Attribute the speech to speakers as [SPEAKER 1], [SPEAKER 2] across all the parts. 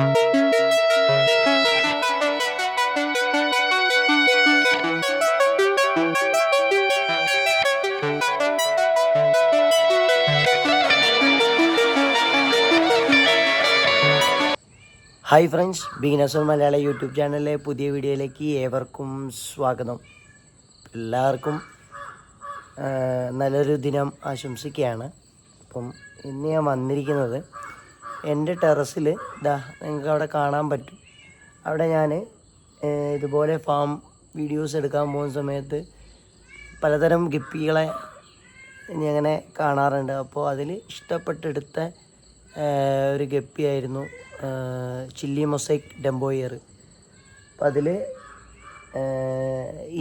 [SPEAKER 1] Hi friends beginners on Malayala YouTube ചാനലിലെ പുതിയ വീഡിയോയിലേക്ക് ഏവർക്കും സ്വാഗതം. എല്ലാവർക്കും നല്ലൊരു ദിനം ആശംസിക്കുകയാണ്. അപ്പം ഇന്ന് ഞാൻ വന്നിരിക്കുന്നത് എന്റെ ടെറസിൽ ഇതാ നിങ്ങൾക്ക് അവിടെ കാണാൻ പറ്റും. അവിടെ ഞാൻ ഇതുപോലെ ഫാം വീഡിയോസ് എടുക്കാൻ പോകുന്ന സമയത്ത് പലതരം ഗിപ്പികളെ അങ്ങനെ കാണാറുണ്ട്. അപ്പോൾ അതിൽ ഇഷ്ടപ്പെട്ടെടുത്ത ഒരു ഗപ്പിയായിരുന്നു ചില്ലി മൊസൈക്ക് ഡംബോയർ. അപ്പം അതിൽ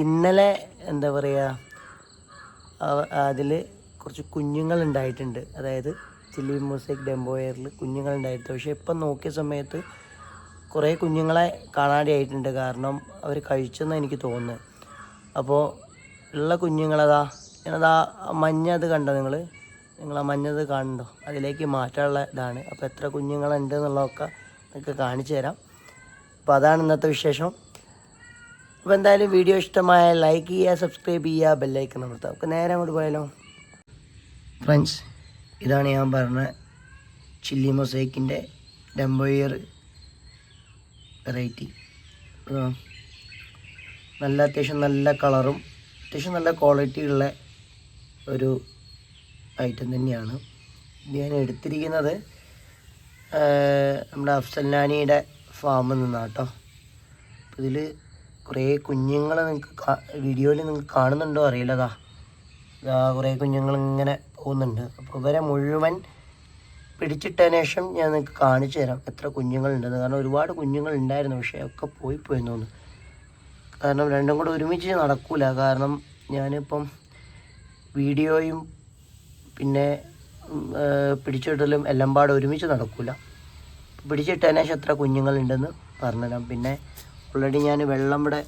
[SPEAKER 1] ഇന്നലെ എന്താ പറയുക അതിൽ കുറച്ച് കുഞ്ഞുങ്ങൾ ഉണ്ടായിട്ടുണ്ട് അതായത് ചില്ലി മ്യൂസിക് ഡെമ്പോ കുഞ്ഞുങ്ങൾ കുഞ്ഞുങ്ങളുണ്ടായിരുന്നു. പക്ഷേ ഇപ്പം നോക്കിയ സമയത്ത് കുറേ കുഞ്ഞുങ്ങളെ കാണാതെയായിട്ടുണ്ട്. കാരണം അവർ കഴിച്ചെന്ന് എനിക്ക് തോന്നുന്നു അപ്പോൾ ഉള്ള കുഞ്ഞുങ്ങളതാ ഞാനതാ മഞ്ഞ അത് കണ്ടോ നിങ്ങൾ? നിങ്ങൾ ആ മഞ്ഞത് കാണണ്ടോ അതിലേക്ക് മാറ്റാനുള്ള ഇതാണ്. അപ്പോൾ എത്ര കുഞ്ഞുങ്ങളുണ്ട് എന്നുള്ളതൊക്കെ നിങ്ങൾക്ക് കാണിച്ചു തരാം. അപ്പോൾ അതാണ് ഇന്നത്തെ വിശേഷം. അപ്പോൾ എന്തായാലും വീഡിയോ ഇഷ്ടമായ ലൈക്ക് ചെയ്യുക സബ്സ്ക്രൈബ് ചെയ്യുക ബെല്ലൈക്കൺ അമർത്തുക. നേരെ അങ്ങോട്ട് പോയാലോ? ഫ്രണ്ട്സ്. ഇതാണ് ഞാൻ പറഞ്ഞ ചില്ലി മൊസൈക്കിന്റെ ഡംബോയർ വെറൈറ്റി. നല്ല അത്യാവശ്യം നല്ല കളറും അത്യാവശ്യം നല്ല ക്വാളിറ്റി ഉള്ള ഒരു ഐറ്റം തന്നെയാണ്. ഞാൻ എടുത്തിരിക്കുന്നത് നമ്മുടെ നമ്മുടെ അഫ്സൽനാനിയുടെ ഫാമിൽ നിന്നാണ് കേട്ടോ. അപ്പോൾ ഇതിൽ കുറേ കുഞ്ഞുങ്ങളെ നിങ്ങൾക്ക് വീഡിയോയിൽ നിങ്ങൾക്ക് കാണുന്നുണ്ടോ അറിയില്ലതാ. കുറേ കുഞ്ഞുങ്ങൾ ഇങ്ങനെ പോകുന്നുണ്ട്. അപ്പോൾ ഇവരെ മുഴുവൻ പിടിച്ചിട്ടതിന് ശേഷം ഞാൻ നിങ്ങൾക്ക് കാണിച്ചു തരാം എത്ര കുഞ്ഞുങ്ങളുണ്ടെന്ന്. കാരണം ഒരുപാട് കുഞ്ഞുങ്ങൾ ഉണ്ടായിരുന്നു പക്ഷേ ഒക്കെ പോയി പോയി തോന്നുന്നു. കാരണം രണ്ടും കൂടെ ഒരുമിച്ച് നടക്കൂല. കാരണം ഞാനിപ്പം വീഡിയോയും പിന്നെ പിടിച്ചിട്ടലും എല്ലാം പാടെ ഒരുമിച്ച് നടക്കൂല. പിടിച്ചിട്ടതിന് ശേഷം എത്ര കുഞ്ഞുങ്ങളുണ്ടെന്ന് പറഞ്ഞുതരാം. പിന്നെ ഓൾറെഡി ഞാൻ വെള്ളം ഇവിടെ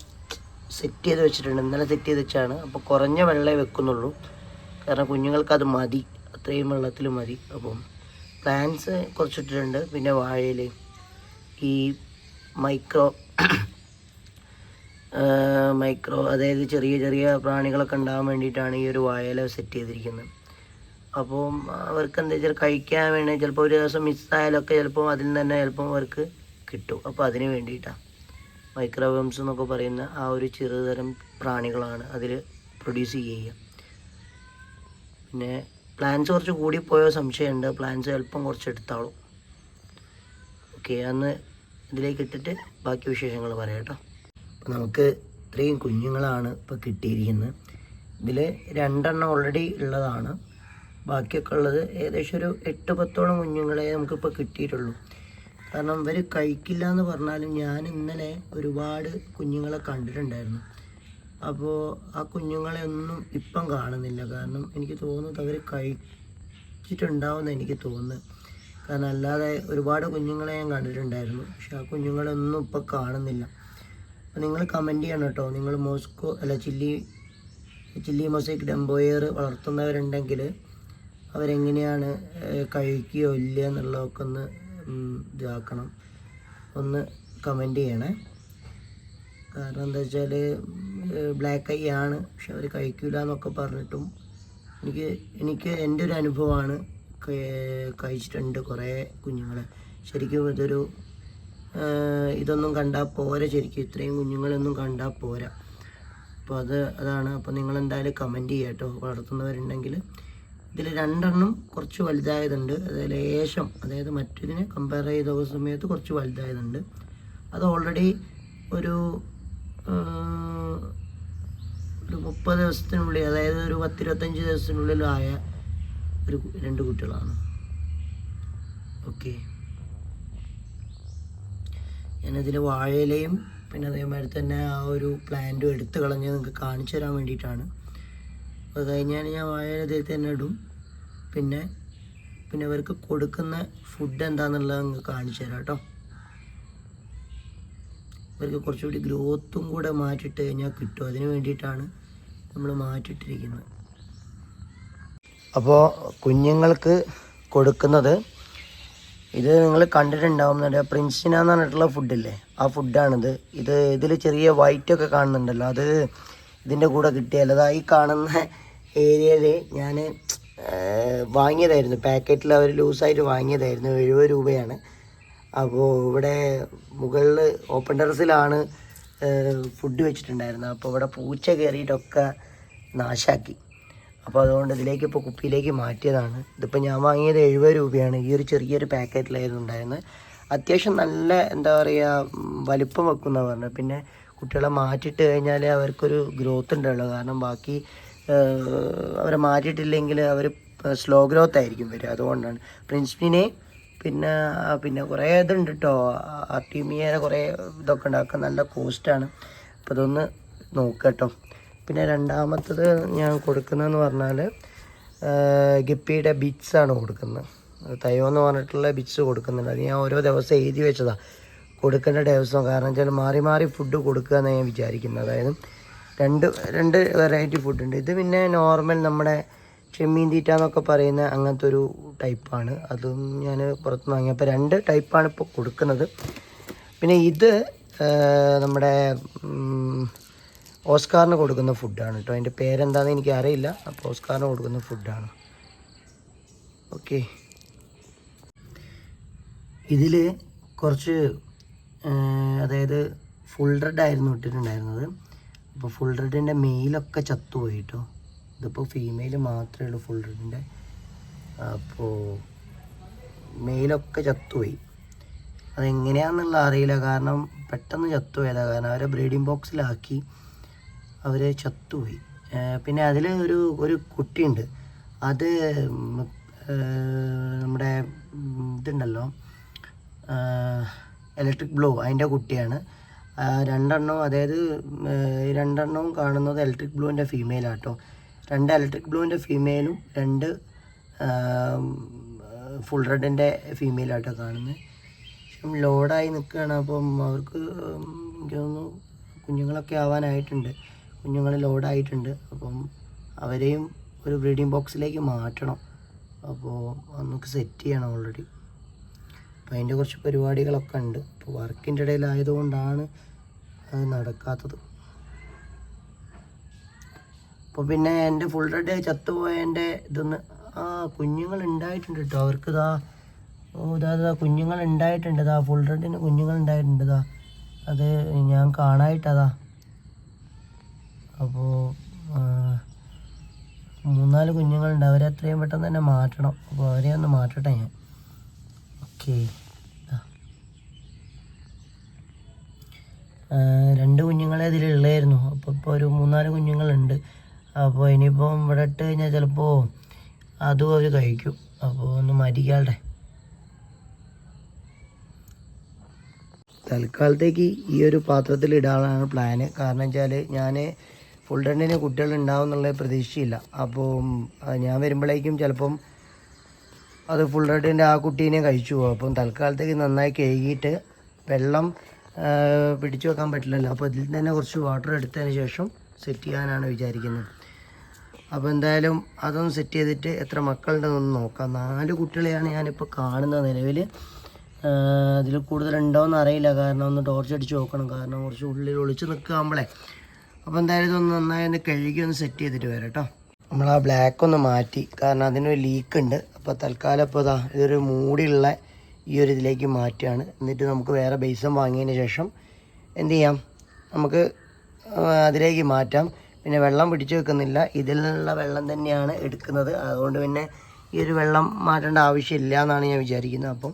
[SPEAKER 1] സെറ്റ് ചെയ്ത് വെച്ചിട്ടുണ്ട്. ഇന്നലെ സെറ്റ് ചെയ്ത് വെച്ചാണ് അപ്പോൾ കുറഞ്ഞ വെള്ളമേ വെക്കുന്നുള്ളൂ. കാരണം കുഞ്ഞുങ്ങൾക്ക് അത് മതി. അത്രയും വെള്ളത്തിൽ മതി. അപ്പം പ്ലാന്റ്സ് കുറച്ചിട്ടിട്ടുണ്ട്. പിന്നെ വാഴയിൽ ഈ മൈക്രോ മൈക്രോ അതായത് ചെറിയ ചെറിയ പ്രാണികളൊക്കെ ഉണ്ടാകാൻ വേണ്ടിയിട്ടാണ് ഈ ഒരു വാഴയില സെറ്റ് ചെയ്തിരിക്കുന്നത്. അപ്പോൾ അവർക്ക് എന്താ വെച്ചാൽ കഴിക്കാൻ വേണ്ടി ചിലപ്പോൾ ഒരു ദിവസം മിസ്സായാലൊക്കെ ചിലപ്പോൾ അതിൽ നിന്ന് തന്നെ ചിലപ്പോൾ അവർക്ക് കിട്ടും. അപ്പോൾ അതിന് വേണ്ടിയിട്ടാണ് മൈക്രോവേംസ് എന്നൊക്കെ പറയുന്ന ആ ഒരു ചെറുതരം പ്രാണികളാണ് അതിൽ പ്രൊഡ്യൂസ് ചെയ്യുക. പിന്നെ പ്ലാൻസ് കുറച്ച് കൂടിപ്പോയോ സംശയമുണ്ട്. പ്ലാൻസ് എളുപ്പം കുറച്ച് എടുത്താളും. ഓക്കെ അന്ന് ഇതിലേക്ക് ഇട്ടിട്ട് ബാക്കി വിശേഷങ്ങൾ പറയാം കേട്ടോ. അപ്പോൾ നമുക്ക് ഇത്രയും കുഞ്ഞുങ്ങളാണ് ഇപ്പോൾ കിട്ടിയിരിക്കുന്നത്. ഇതിൽ രണ്ടെണ്ണം ഓൾറെഡി ഉള്ളതാണ്. ബാക്കിയൊക്കെ ഉള്ളത് ഏകദേശം ഒരു എട്ട് പത്തോളം കുഞ്ഞുങ്ങളെ നമുക്കിപ്പോൾ കിട്ടിയിട്ടുള്ളൂ. കാരണം ഇവർ കഴിക്കില്ല എന്ന് പറഞ്ഞാലും ഞാൻ ഇന്നലെ ഒരുപാട് കുഞ്ഞുങ്ങളെ കണ്ടിട്ടുണ്ടായിരുന്നു. അപ്പോൾ ആ കുഞ്ഞുങ്ങളെ ഒന്നും ഇപ്പം കാണുന്നില്ല. കാരണം എനിക്ക് തോന്നുന്നത് അവർ കഴിച്ചിട്ടുണ്ടാവുമെന്ന് എനിക്ക് തോന്നുന്നത് കാരണം അല്ലാതെ ഒരുപാട് കുഞ്ഞുങ്ങളെ ഞാൻ കണ്ടിട്ടുണ്ടായിരുന്നു. പക്ഷെ ആ കുഞ്ഞുങ്ങളെ ഒന്നും ഇപ്പം കാണുന്നില്ല. അപ്പോൾ നിങ്ങൾ കമന്റ് ചെയ്യണം കേട്ടോ. നിങ്ങൾ മോസ്കോ അല്ല chilli chilli mosaic dumbo ear വളർത്തുന്നവരുണ്ടെങ്കിൽ അവരെങ്ങനെയാണ് കഴിക്കുകയോ ഇല്ല എന്നുള്ളതൊക്കെ ഒന്ന് ഇതാക്കണം. ഒന്ന് കമന്റ് ചെയ്യണേ. കാരണം എന്താ വെച്ചാൽ ബ്ലാക്ക് ഐ ആണ്. പക്ഷെ അവർ കഴിക്കില്ല എന്നൊക്കെ പറഞ്ഞിട്ടും എനിക്ക് എനിക്ക് എന്റെ ഒരു അനുഭവമാണ്. കഴിച്ചിട്ടുണ്ട് കുറേ കുഞ്ഞുങ്ങളെ. ശരിക്കും ഇതൊരു ഇതൊന്നും കണ്ടാൽ പോരാ ശരിക്കും. ഇത്രയും കുഞ്ഞുങ്ങളൊന്നും കണ്ടാൽ പോരാ. അപ്പോൾ അത് അതാണ്. അപ്പോൾ നിങ്ങൾ എന്തായാലും കമന്റ് ചെയ്യുക കേട്ടോ വളർത്തുന്നവരുണ്ടെങ്കിൽ ഇതിൽ രണ്ടെണ്ണം കുറച്ച് വലുതായതുണ്ട്. അതായത് ലേശം അതായത് മറ്റതിനെ കമ്പയർ ചെയ്ത സമയത്ത് കുറച്ച് വലുതായതുണ്ട്. അത് ഓൾറെഡി ഒരു ഒരു മുപ്പത് ദിവസത്തിനുള്ളിൽ അതായത് ഒരു പത്തിരുപത്തഞ്ച് ദിവസത്തിനുള്ളിലായ ഒരു രണ്ട് കുട്ടികളാണ്. ഓക്കെ. ഞാനതിൽ വാഴയിലയും പിന്നെ അതേമാതിരി തന്നെ ആ ഒരു പ്ലാന്റും എടുത്തു കളഞ്ഞ് നിങ്ങൾക്ക് കാണിച്ചു തരാൻ വേണ്ടിയിട്ടാണ്. അത് കഴിഞ്ഞാൽ ഞാൻ വാഴയില തന്നെ ഇടും. പിന്നെ പിന്നെ അവർക്ക് കൊടുക്കുന്ന ഫുഡ് എന്താണെന്നുള്ളത് നിങ്ങൾക്ക് കാണിച്ചു തരാം കേട്ടോ. ഇവർക്ക് കുറച്ചുകൂടി ഗ്രോത്തും കൂടെ മാറ്റിട്ട് കഴിഞ്ഞാൽ കിട്ടും. അതിന് വേണ്ടിയിട്ടാണ് നമ്മൾ മാറ്റിയിട്ടിരിക്കുന്നത്. അപ്പോൾ കുഞ്ഞുങ്ങൾക്ക് കൊടുക്കുന്നത് ഇത് നിങ്ങൾ കണ്ടിട്ടുണ്ടാവും നമ്മുടെ പ്രിൻസിന എന്ന് പറഞ്ഞിട്ടുള്ള ഫുഡില്ലേ ആ ഫുഡാണിത് ഇത് ഇതിൽ ചെറിയ വൈറ്റ് ഒക്കെ കാണുന്നുണ്ടല്ലോ. അത് ഇതിന്റെ കൂടെ കിട്ടിയാൽ അതാ ഈ കാണുന്ന ഏരിയയിൽ ഞാൻ വാങ്ങിയതായിരുന്നു. പാക്കറ്റിൽ അവർ ലൂസായിട്ട് വാങ്ങിയതായിരുന്നു. എഴുപത് രൂപയാണ്. അപ്പോൾ ഇവിടെ മുകളിൽ ഓപ്പൺ ടെറസിലാണ് ഫുഡ് വെച്ചിട്ടുണ്ടായിരുന്നത്. അപ്പോൾ ഇവിടെ പൂച്ച കയറിയിട്ടൊക്കെ നാശാക്കി. അപ്പോൾ അതുകൊണ്ട് ഇതിലേക്ക് ഇപ്പോൾ കുപ്പിയിലേക്ക് മാറ്റിയതാണ്. ഇതിപ്പോൾ ഞാൻ വാങ്ങിയത് എഴുപത് രൂപയാണ്. ഈ ഒരു ചെറിയൊരു പാക്കറ്റിലായിരുന്നു ഉണ്ടായിരുന്നത്. അത്യാവശ്യം നല്ല എന്താ പറയുക വലിപ്പം വെക്കുന്ന പറഞ്ഞത്. പിന്നെ കുട്ടികളെ മാറ്റിയിട്ട് കഴിഞ്ഞാൽ അവർക്കൊരു ഗ്രോത്ത് ഉണ്ടല്ലോ. കാരണം ബാക്കി അവരെ മാറ്റിയിട്ടില്ലെങ്കിൽ അവർ സ്ലോ ഗ്രോത്ത് ആയിരിക്കും വരിക. അതുകൊണ്ടാണ്. പ്രിൻസിപ്പിനെ പിന്നെ പിന്നെ കുറേ ഇതുണ്ട് കേട്ടോ ആർട്ടിമിയനെ കുറേ ഇതൊക്കെ ഉണ്ടാക്കാൻ നല്ല കോസ്റ്റാണ്. അപ്പോൾ ഇതൊന്ന് നോക്കുക കേട്ടോ പിന്നെ രണ്ടാമത്തത് ഞാൻ കൊടുക്കുന്നതെന്ന് പറഞ്ഞാൽ ഗപ്പിയുടെ ബിറ്റ്സാണ് കൊടുക്കുന്നത്. തയോ എന്ന് പറഞ്ഞിട്ടുള്ള ബിറ്റ്സ് കൊടുക്കുന്നുണ്ട്. അത് ഞാൻ ഓരോ ദിവസം എഴുതി വെച്ചതാണ് കൊടുക്കേണ്ട ദിവസം കാരണം വെച്ചാൽ മാറി മാറി ഫുഡ് കൊടുക്കുക എന്നാണ് ഞാൻ വിചാരിക്കുന്നത്. അതായത് രണ്ട് രണ്ട് വെറൈറ്റി ഫുഡ് ഉണ്ട്. ഇത് പിന്നെ നോർമൽ നമ്മുടെ ചെമ്മീൻ തീറ്റ എന്നൊക്കെ പറയുന്ന അങ്ങനത്തെ ഒരു ടൈപ്പാണ്. അതും ഞാൻ പുറത്ത് വാങ്ങിയപ്പോൾ രണ്ട് ടൈപ്പാണ് ഇപ്പോൾ കൊടുക്കുന്നത്. പിന്നെ ഇത് നമ്മുടെ ഓസ്കാറിന് കൊടുക്കുന്ന ഫുഡാണ് കേട്ടോ. അതിന്റെ പേരെന്താണെന്ന് എനിക്ക് അറിയില്ല. അപ്പോൾ ഓസ്കാറിന് കൊടുക്കുന്ന ഫുഡാണ്. ഓക്കെ. ഇതിൽ കുറച്ച് അതായത് ഫുൾ റെഡ് ആയിരുന്നു ഇട്ടിട്ടുണ്ടായിരുന്നത്. അപ്പോൾ ഫുൾ റെഡിന്റെ മെയിലൊക്കെ ചത്തുപോയി കേട്ടോ. ഇതിപ്പോൾ ഫീമെയിൽ മാത്രമേ ഉള്ളൂ ഫുൾ റെഡിന്റെ അപ്പോൾ മെയിലൊക്കെ ചത്തുപോയി. അതെങ്ങനെയാണെന്നുള്ള അറിയില്ല. കാരണം പെട്ടെന്ന് ചത്തുപോയതാണ് കാരണം അവരെ ബ്രീഡിംഗ് ബോക്സിലാക്കി അവർ ചത്തുപോയി. പിന്നെ അതിൽ ഒരു ഒരു കുട്ടിയുണ്ട്. അത് നമ്മുടെ ഇതുണ്ടല്ലോ. ഇലക്ട്രിക് ബ്ലൂ അതിന്റെ കുട്ടിയാണ്. രണ്ടെണ്ണവും അതായത് രണ്ടെണ്ണവും കാണുന്നത് ഇലക്ട്രിക് ബ്ലൂവിന്റെ ഫീമെയിലാട്ടോ രണ്ട് ഇലക്ട്രിക് ബ്ലൂവിന്റെ ഫീമെയിലും രണ്ട് ഫുൾ റെഡിന്റെ ഫീമെയിലായിട്ടാണ് കാണുന്നത് ശേഷം ലോഡായി നിൽക്കുകയാണ് അപ്പം അവർക്ക് എനിക്ക് തോന്നുന്നു കുഞ്ഞുങ്ങളൊക്കെ ആവാനായിട്ടുണ്ട്. കുഞ്ഞുങ്ങൾ ലോഡായിട്ടുണ്ട് അപ്പം അവരെയും ഒരു ബ്രീഡിംഗ് ബോക്സിലേക്ക് മാറ്റണം. അപ്പോൾ നമുക്ക് സെറ്റ് ചെയ്യണം ഓൾറെഡി അപ്പോൾ അതിന്റെ കുറച്ച് പരിപാടികളൊക്കെ ഉണ്ട്. അപ്പോൾ വർക്കിന്റെ ഇടയിലായതുകൊണ്ടാണ് അത് നടക്കാത്തത്. അപ്പോൾ പിന്നെ എന്റെ ഫുൾ റെഡ് ചത്തുപോയതിന്റെ ഇതൊന്ന് ആ കുഞ്ഞുങ്ങൾ ഉണ്ടായിട്ടുണ്ട് കേട്ടോ അവർക്ക് ഇതാ ഓ ഇതാ ഇതാ കുഞ്ഞുങ്ങൾ ഉണ്ടായിട്ടുണ്ട് ഇതാ ഫുൾ റെഡിന് കുഞ്ഞുങ്ങൾ ഉണ്ടായിട്ടുണ്ട് ഇതാ. അത് ഞാൻ കാണായിട്ടതാ. അപ്പോൾ മൂന്നാൽ കുഞ്ഞുങ്ങളുണ്ട്. അവരെ എത്രയും പെട്ടെന്ന് തന്നെ മാറ്റണം. അപ്പോൾ അവരെ ഒന്ന് മാറ്റട്ടെ ഞാൻ. ഓക്കെ രണ്ട് കുഞ്ഞുങ്ങളെ ഇതിലുള്ളായിരുന്നു. അപ്പോൾ ഇപ്പോൾ ഒരു മൂന്നാൽ കുഞ്ഞുങ്ങളുണ്ട്. അപ്പോൾ ഇനിയിപ്പം ഇവിടെ ഇട്ട് കഴിഞ്ഞാൽ ചിലപ്പോൾ അതും അവർ കഴിക്കും. അപ്പോൾ ഒന്ന് മരിക്കാളെ തൽക്കാലത്തേക്ക് ഈ ഒരു പാത്രത്തിൽ ഇടാനാണ് പ്ലാന് കാരണം വെച്ചാൽ ഞാൻ ഫുൾ ടണ്ണിന് കുട്ടികൾ ഉണ്ടാവും എന്നുള്ള പ്രതീക്ഷയില്ല. അപ്പോൾ ഞാൻ വരുമ്പോഴേക്കും ചിലപ്പം അത് ഫുൾ റെഡിന്റെ ആ കുട്ടീനെ കഴിച്ചു പോകും. അപ്പം തൽക്കാലത്തേക്ക് നന്നായി കഴുകിയിട്ട് വെള്ളം പിടിച്ചു വെക്കാൻ പറ്റില്ലല്ലോ. അപ്പോൾ ഇതിൽ തന്നെ കുറച്ച് വാട്ടർ എടുത്തതിന് ശേഷം സെറ്റ് ചെയ്യാനാണ് വിചാരിക്കുന്നത്. അപ്പോൾ എന്തായാലും അതൊന്ന് സെറ്റ് ചെയ്തിട്ട് എത്ര മക്കളുണ്ടെന്നൊന്ന് നോക്കാം. നാല് കുട്ടികളെയാണ് ഞാനിപ്പോൾ കാണുന്നത് നിലവിൽ അതിൽ കൂടുതലുണ്ടോയെന്ന് അറിയില്ല. കാരണം ഒന്ന് ടോർച്ച് അടിച്ച് നോക്കണം. കാരണം കുറച്ച് ഉള്ളിൽ ഒളിച്ച് നിൽക്കുമ്പോഴേ അപ്പോൾ എന്തായാലും ഒന്ന് നന്നായി ഒന്ന് കഴുകി ഒന്ന് സെറ്റ് ചെയ്തിട്ട് വരാം കേട്ടോ. നമ്മൾ ആ ബ്ലാക്ക് ഒന്ന് മാറ്റി. കാരണം അതിനൊരു ലീക്ക് ഉണ്ട്. അപ്പോൾ തൽക്കാലം ഇപ്പോൾ ഇതാ ഇതൊരു മൂടിയുള്ള ഈ ഒരു ഇതിലേക്ക് മാറ്റുകയാണ്. എന്നിട്ട് നമുക്ക് വേറെ ബേസം വാങ്ങിയതിന് ശേഷം എന്ത് ചെയ്യാം? നമുക്ക് അതിലേക്ക് മാറ്റാം. പിന്നെ വെള്ളം പിടിച്ചു വെക്കുന്നില്ല. ഇതിൽ നിന്നുള്ള വെള്ളം തന്നെയാണ് എടുക്കുന്നത്. അതുകൊണ്ട് പിന്നെ ഈ ഒരു വെള്ളം മാറ്റേണ്ട ആവശ്യമില്ല എന്നാണ് ഞാൻ വിചാരിക്കുന്നത്. അപ്പം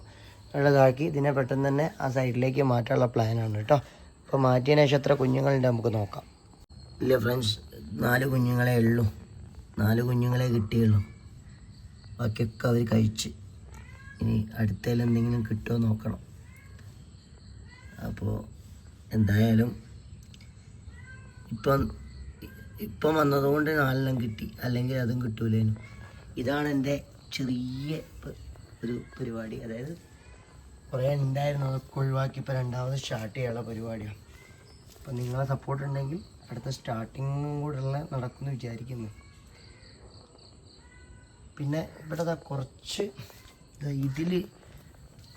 [SPEAKER 1] വെള്ളതാക്കി ഇതിനെ പെട്ടെന്ന് തന്നെ ആ സൈഡിലേക്ക് മാറ്റാനുള്ള പ്ലാനാണ് കേട്ടോ. അപ്പോൾ മാറ്റിയതിന് ശേഷം എത്ര കുഞ്ഞുങ്ങളുണ്ട് നമുക്ക് നോക്കാം. ഇല്ല ഫ്രണ്ട്സ് നാല് കുഞ്ഞുങ്ങളെ ഉള്ളൂ. നാല് കുഞ്ഞുങ്ങളെ കിട്ടിയുള്ളൂ. ബാക്കിയൊക്കെ അവർ കഴിച്ച്. ഇനി അടുത്തതിൽ എന്തെങ്കിലും കിട്ടുമോ നോക്കണം. അപ്പോൾ എന്തായാലും ഇപ്പം ഇപ്പം വന്നതുകൊണ്ട് നാലെണ്ണം കിട്ടി. അല്ലെങ്കിൽ അതും കിട്ടൂലേനു. ഇതാണ് എന്റെ ചെറിയ ഒരു പരിപാടി. അതായത് കുറേ ഉണ്ടായിരുന്നു. അതൊക്കെ ഒഴിവാക്കി ഇപ്പോൾ രണ്ടാമത് സ്റ്റാർട്ട് ചെയ്യാനുള്ള പരിപാടിയാണ്. അപ്പം നിങ്ങളെ സപ്പോർട്ട് ഉണ്ടെങ്കിൽ അടുത്ത സ്റ്റാർട്ടിങ്ങും കൂടെ ഉള്ള നടക്കുമെന്ന് വിചാരിക്കുന്നു. പിന്നെ ഇവിടെ കുറച്ച് ഇതിൽ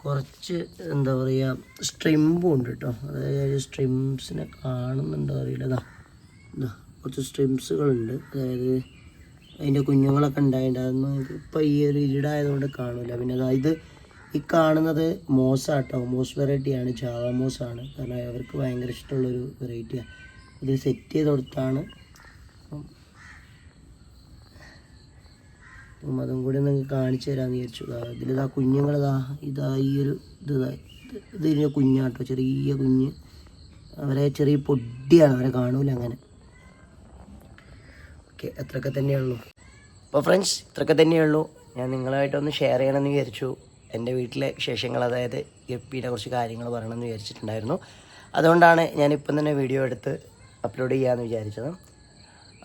[SPEAKER 1] കുറച്ച് എന്താ പറയുക സ്ട്രിമ്പും ഉണ്ട് കേട്ടോ. അതായത് സ്ട്രിംസിനെ കാണുന്നുണ്ടോ അറിയില്ല. ഇതാ കുറച്ച് സ്ട്രിംസുകളുണ്ട് അതായത് അതിന്റെ കുഞ്ഞുങ്ങളൊക്കെ ഉണ്ടായിട്ടുണ്ട് അതൊന്നും ഇപ്പോൾ ഈ ഒരു ഇരുടായതുകൊണ്ട് കാണില്ല പിന്നെ അതായത് ഈ കാണുന്നത് മോസാട്ടോ. മോസ് വെറൈറ്റിയാണ് ജാവ മോസാണ്. കാരണം അവർക്ക് ഭയങ്കര ഇഷ്ടമുള്ളൊരു വെറൈറ്റിയാണ് ഇത് സെറ്റ് ചെയ്ത് കൊടുത്താണ് അപ്പം അതും കൂടി നിങ്ങൾക്ക് കാണിച്ചു തരാമെന്ന് വിചാരിച്ചു. ഇതാ ഇതിലിതാ കുഞ്ഞുങ്ങളിതാ ഇതാ ഈ ഒരു ഇത് ഇതിന്റെ കുഞ്ഞാട്ടോ. ചെറിയ കുഞ്ഞ്. അവരെ ചെറിയ പൊടിയാണ്. അവരെ കാണൂല അങ്ങനെ. ഓക്കെ അത്രയൊക്കെ തന്നെയുള്ളൂ. അപ്പോൾ ഫ്രണ്ട്സ് ഇത്രയൊക്കെ തന്നെയുള്ളൂ. ഞാൻ നിങ്ങളായിട്ടൊന്ന് ഷെയർ ചെയ്യണമെന്ന് വിചാരിച്ചു. എന്റെ വീട്ടിലെ വിശേഷങ്ങൾ അതായത് ഗപ്പിയുടെ കുറച്ച് കാര്യങ്ങൾ പറയണമെന്ന് വിചാരിച്ചിട്ടുണ്ടായിരുന്നു. അതുകൊണ്ടാണ് ഞാനിപ്പം തന്നെ വീഡിയോ എടുത്ത് അപ്ലോഡ് ചെയ്യാമെന്ന് വിചാരിച്ചത്.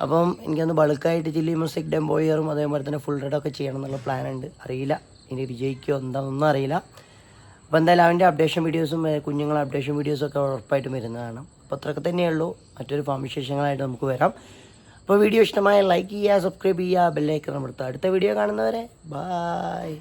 [SPEAKER 1] അപ്പം എനിക്കൊന്ന് ബൾക്കായിട്ട് ചില്ലി മ്യൂസിക് ഡെമ്പോയറും അതേപോലെ തന്നെ ഫുൾ റെഡൊക്കെ ചെയ്യണം എന്നുള്ള പ്ലാൻ ഉണ്ട്. അറിയില്ല. ഇനി വിജയിക്കുമോ എന്താണെന്നൊന്നും അറിയില്ല. അപ്പോൾ എന്തായാലും അവന്റെ അപ്ഡേഷൻ വീഡിയോസും കുഞ്ഞുങ്ങളുടെ കുഞ്ഞുങ്ങളെ അപ്ഡേഷൻ വീഡിയോസൊക്കെ ഉറപ്പായിട്ടും വരുന്നതാണ്. അപ്പോൾ അത്രയൊക്കെ തന്നെയുള്ളൂ. മറ്റൊരു ഫാം വിശേഷങ്ങളായിട്ട് നമുക്ക് വരാം. അപ്പോൾ വീഡിയോ ഇഷ്ടമായ ലൈക്ക് ചെയ്യുക സബ്സ്ക്രൈബ് ചെയ്യുക ബെല്ലൈക്കൺ അമർത്തുക. അടുത്ത വീഡിയോ കാണുന്നവരെ ബായ്